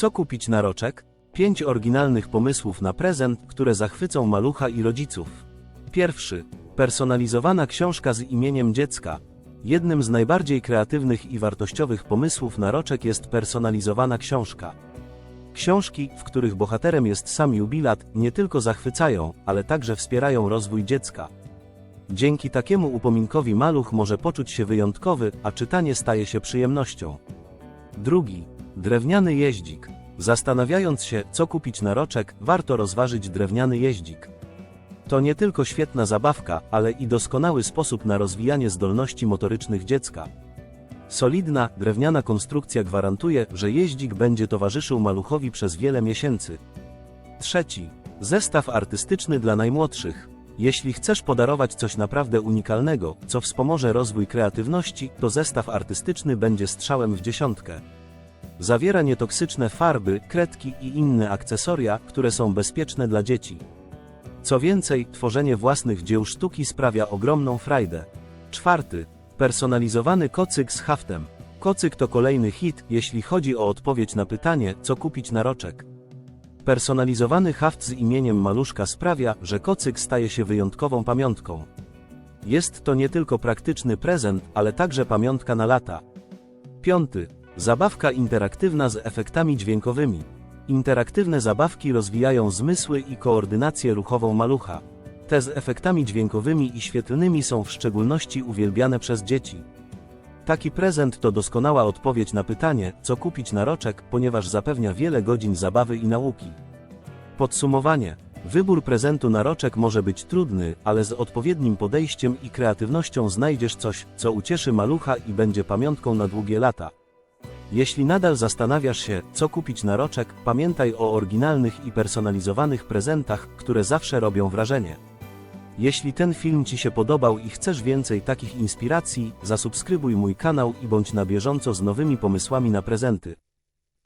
Co kupić na roczek? Pięć oryginalnych pomysłów na prezent, które zachwycą malucha i rodziców. Pierwszy. Personalizowana książka z imieniem dziecka. Jednym z najbardziej kreatywnych i wartościowych pomysłów na roczek jest personalizowana książka. Książki, w których bohaterem jest sam jubilat, nie tylko zachwycają, ale także wspierają rozwój dziecka. Dzięki takiemu upominkowi maluch może poczuć się wyjątkowy, a czytanie staje się przyjemnością. Drugi. Drewniany jeździk. Zastanawiając się, co kupić na roczek, warto rozważyć drewniany jeździk. To nie tylko świetna zabawka, ale i doskonały sposób na rozwijanie zdolności motorycznych dziecka. Solidna, drewniana konstrukcja gwarantuje, że jeździk będzie towarzyszył maluchowi przez wiele miesięcy. Trzeci. Zestaw artystyczny dla najmłodszych. Jeśli chcesz podarować coś naprawdę unikalnego, co wspomoże rozwój kreatywności, to zestaw artystyczny będzie strzałem w dziesiątkę. Zawiera nietoksyczne farby, kredki i inne akcesoria, które są bezpieczne dla dzieci. Co więcej, tworzenie własnych dzieł sztuki sprawia ogromną frajdę. Czwarty. Personalizowany kocyk z haftem. Kocyk to kolejny hit, jeśli chodzi o odpowiedź na pytanie, co kupić na roczek. Personalizowany haft z imieniem maluszka sprawia, że kocyk staje się wyjątkową pamiątką. Jest to nie tylko praktyczny prezent, ale także pamiątka na lata. Piąty. Zabawka interaktywna z efektami dźwiękowymi. Interaktywne zabawki rozwijają zmysły i koordynację ruchową malucha. Te z efektami dźwiękowymi i świetlnymi są w szczególności uwielbiane przez dzieci. Taki prezent to doskonała odpowiedź na pytanie, co kupić na roczek, ponieważ zapewnia wiele godzin zabawy i nauki. Podsumowanie. Wybór prezentu na roczek może być trudny, ale z odpowiednim podejściem i kreatywnością znajdziesz coś, co ucieszy malucha i będzie pamiątką na długie lata. Jeśli nadal zastanawiasz się, co kupić na roczek, pamiętaj o oryginalnych i personalizowanych prezentach, które zawsze robią wrażenie. Jeśli ten film Ci się podobał i chcesz więcej takich inspiracji, zasubskrybuj mój kanał i bądź na bieżąco z nowymi pomysłami na prezenty.